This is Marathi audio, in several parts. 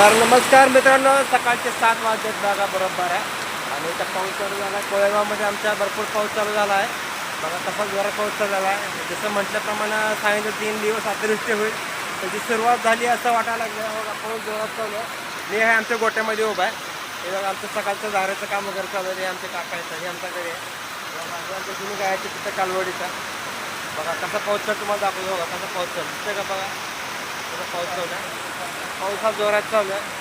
तर नमस्कार मित्रांनो सकाळचे सात वाजत बघा बरोबर आहे. आणि इथं पाऊस चालू झाला आहे. कोळेगावमध्ये आमच्या भरपूर पाऊस चालू झाला आहे. बघा तसा जोरात पाऊस चालू झाला आहे. जसं म्हटल्याप्रमाणे सांगितलं तीन दिवस अतिवृष्टी होईल. त्याची सुरुवात झाली असं वाटायला लागलं. हो, बघा पाऊस जोरात चालू आहे. हे आहे आमच्या गोट्यामध्ये उभा आहे. हे बघा आमचं सकाळचं झाडाचं काम वगैरे चालू आहे. हे आमचे हे आमच्या घरी आहे. आमच्या जुनी गायचे तिथं कालवडीचा. बघा कसा पाऊस चालू तुम्हाला दाखवतो. बघा कसा पाऊस चालू दिसतंय का बघा. कसा पाऊस चालू आहे. पाऊस हा जोरात चालू आहे.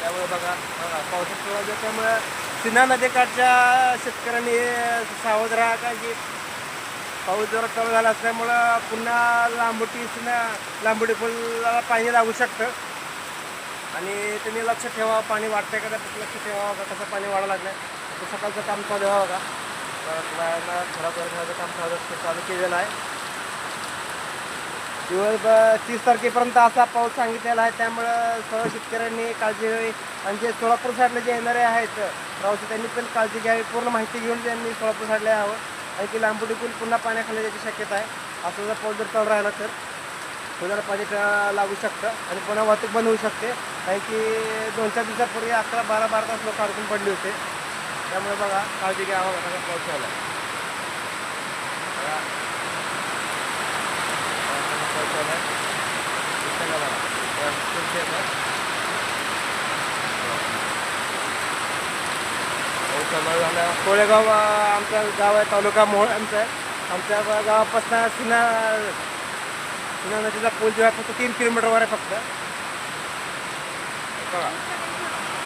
त्यामुळे बघा बघा पावसात जोरात त्यामुळे सिन्हा नदीकाठच्या शेतकऱ्यांनी सावध राहा का की पाऊस जोरात चालू झाला असल्यामुळं पुन्हा लांबोटी सिन्हा लांबोटी फुलाला पाणी लागू शकतं. आणि तुम्ही लक्ष ठेवा पाणी वाटतंय का त्यात लक्ष ठेवा का कसं पाणी वाढायला लागलं आहे सकाळचं काम चालू व्हावं बघा. थोडा खराब काम चालू चालू केलेलं आहे. दिवसभर तीस तारखेपर्यंत असा पाऊस सांगितलेला आहे. त्यामुळं सर्व शेतकऱ्यांनी काळजी घ्यावी. आणि जे सोलापूर साईडला जे येणारे आहेत प्रवासी त्यांनी पण काळजी घ्यावी. पूर्ण माहिती घेऊन त्यांनी सोलापूर साईडला यावं. आणि की लांबुडी पूल पुन्हा पाण्याखाली याची शक्यता आहे. असं जर पाऊस जर चालू राहिला तर. पुन्हा पाणी लागू शकतं आणि पुन्हा वाहतूक बंद होऊ शकते. कारण की दोन चार दिवसापूर्वी अकरा बारा बारा तास लोक अडकून पडले होते. त्यामुळे बघा काळजी घ्यावं पाऊस आला आहे बघा. बघा, पाऊस चालू आहे. दिसतंय का बघा? बघा, तुमच्या इथं. पाऊस चालू झाला कोळेगाव आमच्या आमचं गाव आहे तालुका मोहोळ आमचं आहे आमच्या गावापासनं गावापासून सिन्हा सिन्हा नदीचा पूल जो आहे फक्त तीन किलोमीटरवर आहे फक्त बघा